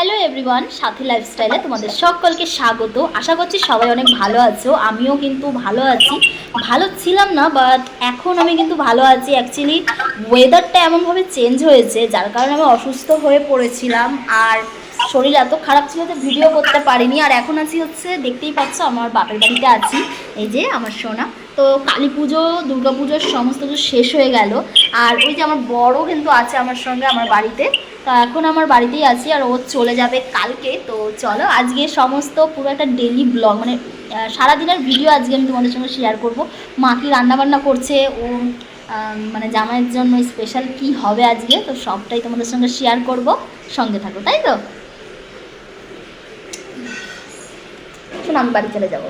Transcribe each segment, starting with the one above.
Hello everyone সাথী লাইফস্টাইলে তোমাদের সকলকে স্বাগত। আশা করছি সবাই অনেক ভালো আছো। আমিও কিন্তু ভালো আছি। ভালো ছিলাম না বাট এখন আমি কিন্তু ভালো আছি। অ্যাকচুয়ালি ওয়েদারটা এমনভাবে চেঞ্জ হয়েছে, যার কারণে আমি অসুস্থ হয়ে পড়েছিলাম। আর শরীর এত খারাপ ছিল যে ভিডিও করতে পারিনি। আর এখন আছি হচ্ছে, দেখতেই পাচ্ছ আমার বাপের বাড়িতে আছি। এই যে আমার সোনা। তো কালী পুজো, দুর্গা পুজোর সমস্ত কিছু শেষ হয়ে গেল। আর ওই যে আমার বড় কিন্তু আছে আমার সঙ্গে, আমার বাড়িতে। এখন আমার বাড়িতেই আছি আর ও চলে যাবে কালকে। তো চলো আজকে সমস্ত পুরো একটা ডেলি ব্লগ মানে সারাদিনের ভিডিও আজকে আমি তোমাদের সঙ্গে শেয়ার করব। মা কি রান্নাবান্না করছে ও মানে জামাইয়ের জন্য স্পেশাল কি হবে আজকে তো সবটাই তোমাদের সঙ্গে শেয়ার করব। সঙ্গে থাকো তাই তো? শোন আমি বাড়ি চলে যাব।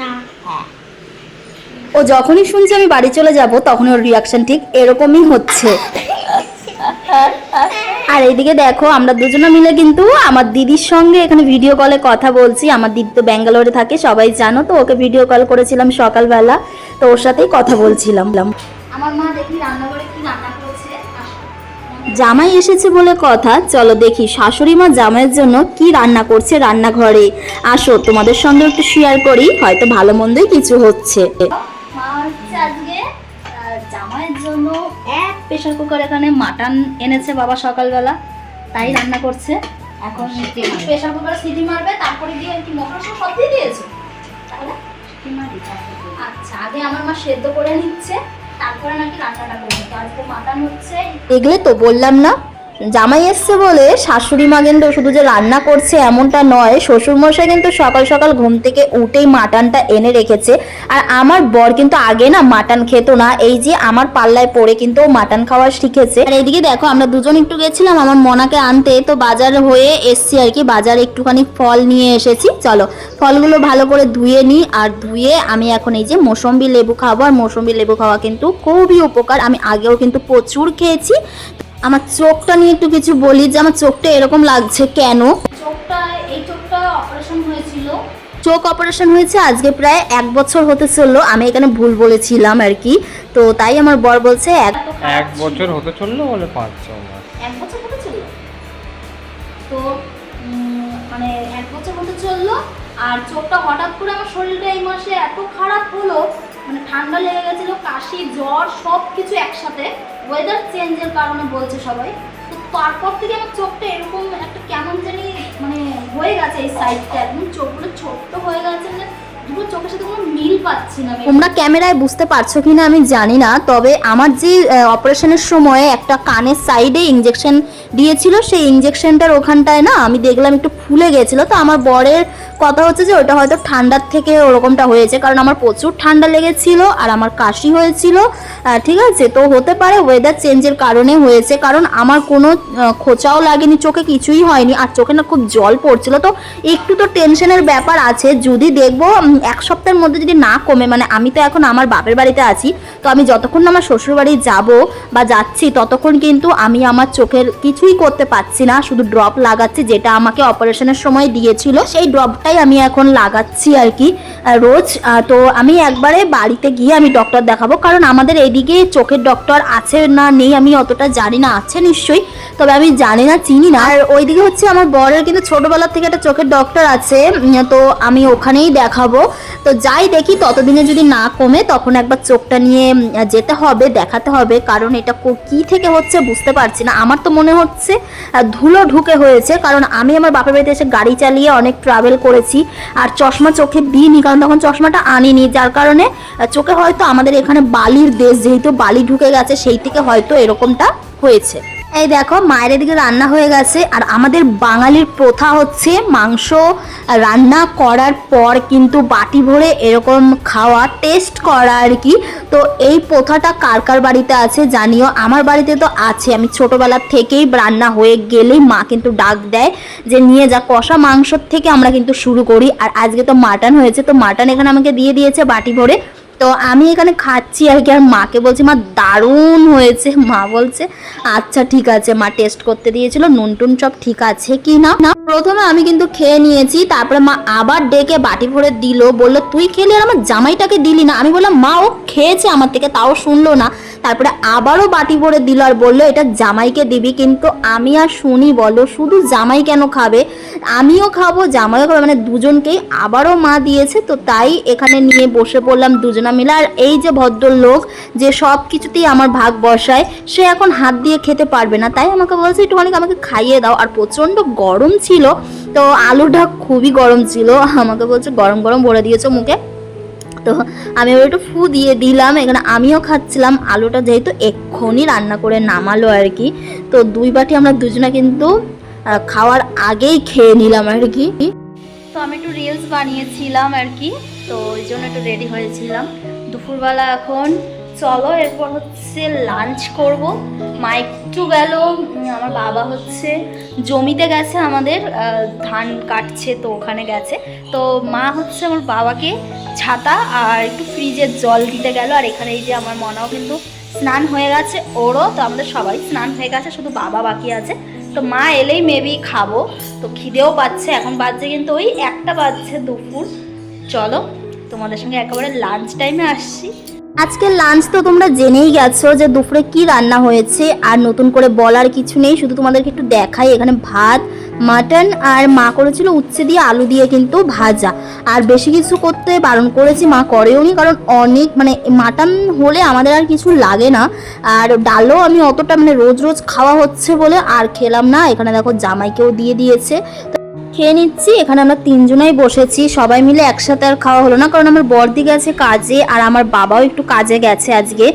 না। ও যখনই শুনছে আমি বাড়ি চলে যাব তখন ওর রিয়াকশন ঠিক এরকমই হচ্ছে। আর এইদিকে দেখো আমরা দুজনে মিলে কিন্তু আমার দিদির সঙ্গে এখানে ভিডিও কলে কথা বলছি। আমার দিদি তো ব্যাঙ্গালোরে থাকে সবাই জানো তো ওকে ভিডিও কল করেছিলাম সকালবেলা তো ওর সাথেই কথা বলছিলাম। আমার মা দেখি রান্নাঘরে কি রান্না করেছে জামাই এসেছে বলে কথা চলো দেখি শাশুড়ি মা জামাইয়ের জন্য কি রান্না করছে রান্নাঘরে। আসো তোমাদের সঙ্গে একটু শেয়ার করি হয়তো ভালো মন্দই কিছু হচ্ছে। প্রেশার কুকার এখানে মাটন এনেছে বাবা সকালবেলা, তাই রান্না করছে। এখন প্রেশার কুকার সিটি মারবে, তারপরে দিয়ে আর কি মশলা সব সব দিয়ে দিয়েছে। তাহলে আচ্ছা আগে আমার মা সেদ্ধ করে নিচ্ছে, তারপরে নাকি রান্নাটা করবে। আজকে মাটন হচ্ছে এগুলো তো বললাম না। জামাই এসছে বলে শাশুড়ি মা কিন্তু শুধু যে রান্না করছে এমনটা নয় শ্বশুর মশাই কিন্তু সকাল সকাল ঘুম থেকে উঠেই মাটনটা এনে রেখেছে। আর আমার বর কিন্তু আগে না মাটন খেত না, এই যে আমার পাল্লায় পড়ে কিন্তু মাটন খাওয়া শিখেছে। আর এইদিকে দেখো, আমরা দুজন একটু গেছিলাম, আমার মনাকে আনতে, তো বাজার হয়ে এসছি আর কি, বাজারে একটুখানি ফল নিয়ে এসেছি। চলো, ফলগুলো ভালো করে ধুয়ে নিই, আর ধুয়ে আমি এখন এই যে মৌসম্বি লেবু খাব, আর মৌসম্বি লেবু খাওয়া কিন্তু খুবই উপকার। আমি আগেও কিন্তু প্রচুর খেয়েছি। আমার চোখটা নিয়ে একটু কিছু বলি যে আমার চোখটা এরকম লাগছে কেন? চোখটা এই চোখটা অপারেশন হয়েছিল। চোখ অপারেশন হয়েছে আজকে প্রায় এক বছর হতে চলল। আমি এখানে ভুল বলেছিলাম আর কি। তো তাই আমার বর বলছে এক এক বছর হতে চলল বলে পাঁচ ছ মাস এক বছর হতে চলল? তো মানে এক বছর হতে চলল আর চোখটা হঠাৎ করে আমার শরীরটা এই মাসে এত খারাপ হলো মানে ঠান্ডা লেগে গেছিল, কাশি, জ্বর, সব কিছু একসাথে। ওয়েদার চেঞ্জের কারণে বলছে সবাই। তো তারপর থেকে আমার চোখটা এরকম একটা কেমন জানি মানে হয়ে গেছে এই সাইডটা একদম। চোখগুলো ছোট্ট হয়ে গেছে মানে না তোমরা ক্যামেরায় বুঝতে পারছ কিনা আমি জানি না, তবে আমার যে অপারেশনের সময় একটা কানের সাইডে ইঞ্জেকশন দিয়েছিল, সেই ইঞ্জেকশনটার ওখানটায় না আমি দেখলাম একটু ফুলে গেছিল, তো আমার বরের কথা হচ্ছে যে ওটা হয়তো ঠান্ডার থেকে ওরকমটা হয়েছে, কারণ আমার প্রচুর ঠান্ডা লেগেছিল আর আমার কাশি হয়েছিল ঠিক আছে? তো হতে পারে ওয়েদার চেঞ্জের কারণে হয়েছে, কারণ আমার কোনো খোঁচাও লাগেনি, চোখে কিছুই হয়নি, আর চোখে না খুব জল পড়ছিল, তো একটু তো টেনশনের ব্যাপার আছে, যদি দেখব এক সপ্তাহের মধ্যে যদি না কমে মানে আমি তো এখন আমার বাপের বাড়িতে আছি, তো আমি যতক্ষণ আমার শ্বশুর বাড়ি যাব বা যাচ্ছি, ততক্ষণ কিন্তু আমি আমার চোখের কিছুই করতে পারছি না। শুধু ড্রপ লাগাচ্ছি, যেটা আমাকে অপারেশনের সময় দিয়েছিল, সেই ড্রপটাই আমি এখন লাগাচ্ছি আর কি। রোজ তো আমি একবারে বাড়িতে গিয়ে আমি ডক্টর দেখাবো, কারণ আমাদের এদিকে চোখের ডক্টর আছে না নেই, আমি অতটা জানি না, আছে নিশ্চয়ই, তবে আমি জানি না, চিনি না। আর ওইদিকে হচ্ছে আমার বরের কিন্তু ছোটবেলা থেকে একটা চোখের ডক্টর আছে তো আমি ওখানেই দেখাবো। তো যাই দেখি, ততদিনে যদি না কমে, তখন একবার চোখটা নিয়ে যেতে হবে, দেখাতে হবে, কারণ এটা কো- থেকে হচ্ছে বুঝতে পারছি না। আমার তো মনে হচ্ছে ধুলো ঢুকে হয়েছে, কারণ আমি আমার বাপের বাড়িতে এসে গাড়ি চালিয়ে অনেক ট্রাভেল করেছি, আর চশমা চোখে দিইনি, কারণ তখন চশমাটা আনিনি, যার কারণে চোখে হয়তো আমাদের এখানে বালির দেশ যেহেতু বালি ঢুকে গেছে, সেই থেকে হয়তো এরকমটা হয়েছে। এই দেখো, মায়ের এদিকে রান্না হয়ে গেছে, আর আমাদের বাঙালির প্রথা হচ্ছে মাংস রান্না করার পর কিন্তু বাটি ভরে এরকম খাওয়া টেস্ট করা আর কি। তো এই প্রথাটা কার কার বাড়িতে আছে জানিও? আমার বাড়িতে তো আছে। আমি ছোটবেলা থেকেই রান্না হয়ে গেলেই মা কিন্তু ডাক দেয় যে, নিয়ে যা, কষা মাংসর থেকে আমরা কিন্তু শুরু করি। আর আজকে তো মাটন হয়েছে, তো মাটন এখানে আমাকে দিয়ে দিয়েছে বাটি ভরে। তো আমি এখানে খাচ্ছি আর কি, আর মাকে বলছি, মা, দারুণ হয়েছে। মা বলছে আচ্ছা ঠিক আছে। মা টেস্ট করতে দিয়েছিল নুন টুন সব ঠিক আছে কি না? না, প্রথমে আমি কিন্তু খেয়ে নিয়েছি, তারপরে মা আবার ডেকে বাটি ভরে দিল, বলল, তুই খেলি আর আমার জামাইটাকে দিলি না। আমি বললাম, মা, ও খেয়েছে আমার থেকে, তাও শুনলো না। তারপরে আবারও বাটি ভরে দিল আর বলল, এটা জামাইকে দিবি কিন্তু আমি আর শুনি বলো, শুধু জামাই কেন খাবে? আমিও খাব, জামাইও খাবে। মানে দুজনকেই আবারও মা দিয়েছে, তো তাই এখানে নিয়ে বসে পড়লাম দুজনা মিলে। আর এই যে ভদ্রলোক, যে সব কিছুতেই আমার ভাগ বসায়, সে এখন হাত দিয়ে খেতে পারবে না। তাই আমাকে বলছে, একটুখানি আমাকে খাইয়ে দাও। আর প্রচণ্ড গরম ছিল, তো আলুটা খুবই গরম ছিল। আমাকে বলছে, গরম গরম ভরে দিয়েছ মুখে। তো আমি ওর একটু ফু দিয়ে দিলাম। এখানে আমিও খাচ্ছিলাম। আলুটা যেহেতু এক্ষুনি রান্না করে নামালো আর কি। তো দুই বাটি আমরা দুজনে কিন্তু খাওয়ার আগেই খেয়ে নিলাম আর কি। তো আমি একটু রিলস বানিয়েছিলাম আর কি। তো ওই জন্য একটু রেডি হয়েছিলাম। দুপুরবেলা এখন চলো, এরপর হচ্ছে লাঞ্চ করব। মা একটু গেল আমার বাবা হচ্ছে জমিতে গেছে আমাদের ধান কাটছে তো ওখানে গেছে। তো মা হচ্ছে আমার বাবাকে ছাতা আর একটু ফ্রিজের জল দিতে গেল। আর এখানে এই যে আমার মনাও কিন্তু স্নান হয়ে গেছে, ওরও তো আমাদের সবাই স্নান হয়ে গেছে, শুধু বাবা বাকি আছে। তো মা এলেই মেবি খাব, তো খিদেও পাচ্ছে। এখন বাজছে কিন্তু ওই একটা বাজছে দুপুর। চলো তোমাদের সঙ্গে একেবারে লাঞ্চ টাইমে আসছি। আজকে লাঞ্চ তো তোমরা জেনেই গেছো যে দুপুরে কি রান্না হয়েছে, আর নতুন করে বলার কিছু নেই, শুধু তোমাদেরকে একটু দেখাই, এখানে ভাত মাটন আর মা করেছিল উচ্ছে দিয়ে আলু দিয়ে কিন্তু ভাজা। আর বেশি কিছু করতে বারণ করেছি, মা করেও নি, কারণ অনেক মানে মাটন হলে আমাদের আর কিছু লাগে না। আর ডালও আমি অতটা মানে রোজ রোজ খাওয়া হচ্ছে বলে আর খেলাম না। এখানে দেখো জামাইকেও দিয়ে দিয়েছে। তো খেয়ে নিচ্ছি। এখানে আমরা তিনজনেই বসেছি। সবাই মিলে একসাথে আর খাওয়া হলো না, কারণ আমার বর্দি গেছে কাজে আর আমার বাবাও একটু কাজে গেছে আজকে।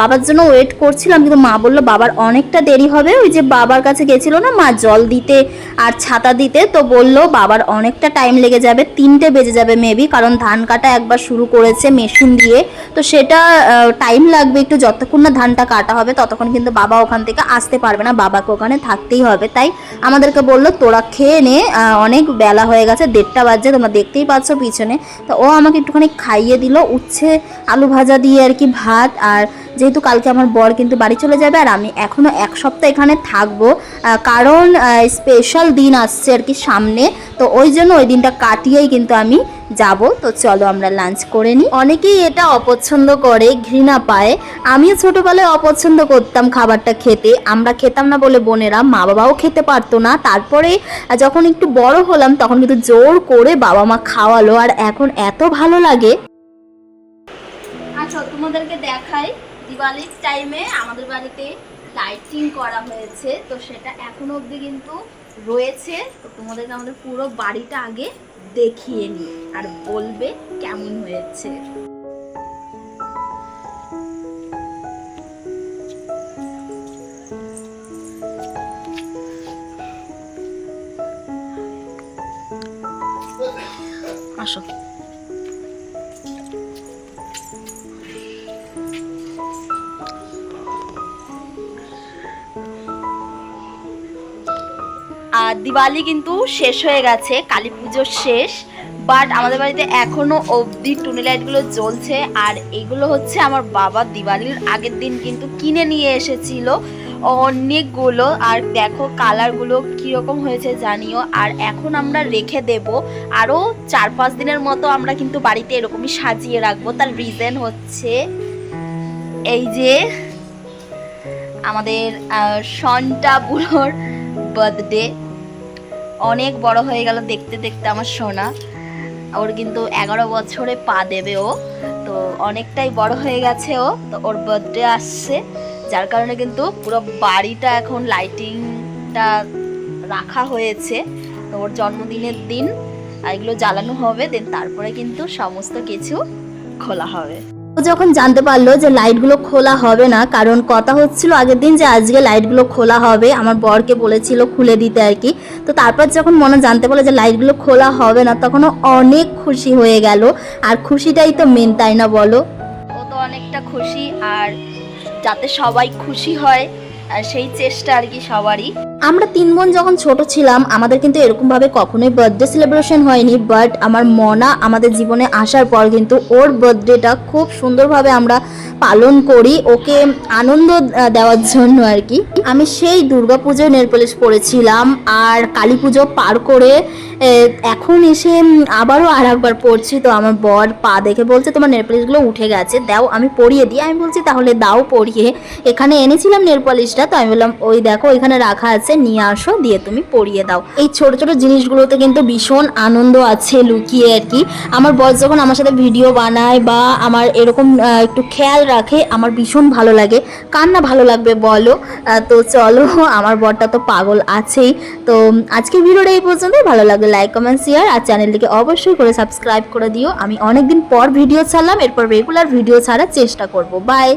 বাবার জন্য ওয়েট করছিলাম, কিন্তু মা বলল, বাবার অনেকটা দেরি হবে। ওই যে বাবার কাছে গেছিল না, মা জল দিতে আর ছাতা দিতে, তো বলল, বাবার অনেকটা টাইম লেগে যাবে, তিনটে বেজে যাবে মেবি কারণ ধান কাটা একবার শুরু করেছে মেশিন দিয়ে। তো সেটা টাইম লাগবে একটু, যতক্ষণ না ধানটা কাটা হবে, ততক্ষণ কিন্তু বাবা ওখান থেকে আসতে পারবে না। বাবাকে ওখানে থাকতেই হবে। তাই আমাদেরকে বলল, তোরা খেয়ে নে অনেক বেলা হয়ে গেছে, দেড়টা বাজছে, তোমরা দেখতেই পাচ্ছ পিছনে। তো ও আমাকে একটুখানি খাইয়ে দিল, উচ্ছে আলু ভাজা দিয়ে আর কি ভাত আর যেহেতু কালকে আমার বর কিন্তু বাড়ি চলে যাবে আর আমি এখনও এক সপ্তাহ এখানে থাকব কারণ স্পেশাল দিন আসছে আর কি সামনে, তো ওই জন্য ওই দিনটা কাটিয়েই কিন্তু আমি যাব। তো চলো আমরা লাঞ্চ করে নিই অনেকেই এটা অপছন্দ করে, ঘৃণা পায়। আমিও ছোটোবেলায় অপছন্দ করতাম খাবারটা খেতে, আমরা খেতাম না বলে বোনেরা মা বাবাও খেতে পারতো না। তারপরে যখন একটু বড় হলাম তখন কিন্তু জোর করে বাবা মা খাওয়ালো, আর এখন এত ভালো লাগে। আচ্ছা তোমাদেরকে দেখাই। দিওয়ালির টাইমে আমাদের বাড়িতে লাইটিং করা হয়েছে, তো সেটা এখনও অবধি কিন্তু রয়েছে। তো তোমাদেরকে আমাদের পুরো বাড়িটা আগে দেখিয়ে নিই, আর বলবে কেমন হয়েছে। দিওয়ালি কিন্তু শেষ হয়ে গেছে, কালী পুজো শেষ বাট আমাদের বাড়িতে এখনও অবধি টুনি লাইটগুলো জ্বলছে, আর এগুলো হচ্ছে আমার বাবা দিওয়ালির আগের দিন কিন্তু কিনে নিয়ে এসেছিল অনেকগুলো, আর দেখো কালারগুলো কীরকম হয়েছে জানিও, আর এখন আমরা রেখে দেব, আরও চার পাঁচ দিনের মতো আমরা কিন্তু বাড়িতে এরকমই সাজিয়ে রাখব, তার রিজন হচ্ছে এই যে আমাদের সন্টা বুড়োর বার্থডে অনেক বড় হয়ে গেল দেখতে দেখতে আমার সোনা। ওর কিন্তু এগারো বছরে পা দেবে ও। তো অনেকটাই বড় হয়ে গেছে ও। তো ওর বার্থডে আসছে। যার কারণে কিন্তু পুরো বাড়িটা এখন লাইটিংটা রাখা হয়েছে। তো ওর জন্মদিনের দিন এগুলো জ্বালানো হবে। দেন তারপরে কিন্তু সমস্ত কিছু খোলা হবে। ও যখন জানতে পারল যে লাইটগুলো খোলা হবে না, কারণ কথা হচ্ছিল আগের দিন যে আজকে লাইটগুলো খোলা হবে, আমার বরকে বলেছিল খুলে দিতে আর কি। তো তারপর যখন মনে জানতে পারল যে লাইটগুলো খোলা হবে না তখন অনেক খুশি হয়ে গেল। আর খুশিটাই তো মেন তাই না বলো? ও তো অনেকটা খুশি, আর যাতে সবাই খুশি হয় সেই চেষ্টা আর কি সবারই। আমরা তিন বোন যখন ছোট ছিলাম, আমাদের কিন্তু এরকমভাবে কখনোই বার্থডে সেলিব্রেশন হয়নি বাট আমার মনা আমাদের জীবনে আসার পর কিন্তু ওর বার্থডেটা খুব সুন্দরভাবে আমরা পালন করি, ওকে আনন্দ দেওয়ার জন্য আর কি। আমি সেই দুর্গাপুজোয় নেল পলিশ পরেছিলাম, আর কালী পুজো পার করে এখন এসে আবারও আর একবার পড়ছি। তো আমার বর পা দেখে বলছে, তোমার নেল পলিশগুলো উঠে গেছে, দাও, আমি পরিয়ে দিই। আমি বলছি, তাহলে দাও পরিয়ে। এখানে এনেছিলাম নেল পলিশটা, তো আমি বললাম, ওই দেখো, এখানে রাখা আছে, নিয়ে আসো, দিয়ে তুমি পরিয়ে দাও। এই ছোট ছোট জিনিসগুলোতে কিন্তু ভীষণ আনন্দ আছে লুকিয়ে আর কি। আমার বর যখন আমার সাথে ভিডিও বানায় বা আমার এরকম একটু খেয়াল রাখে, আমার ভীষণ ভালো লাগে। কার না ভালো লাগবে বলো? তো চলো, আমার বরটা তো পাগল আছেই। তো আজকের ভিডিওটা এই পর্যন্ত ভালো লাগলে লাইক কমেন্ট শেয়ার আর চ্যানেলটিকে অবশ্যই করে সাবস্ক্রাইব করে দিও। আমি অনেকদিন পর ভিডিও ছাড়লাম, এরপর রেগুলার ভিডিও ছাড়ার চেষ্টা করব। বাই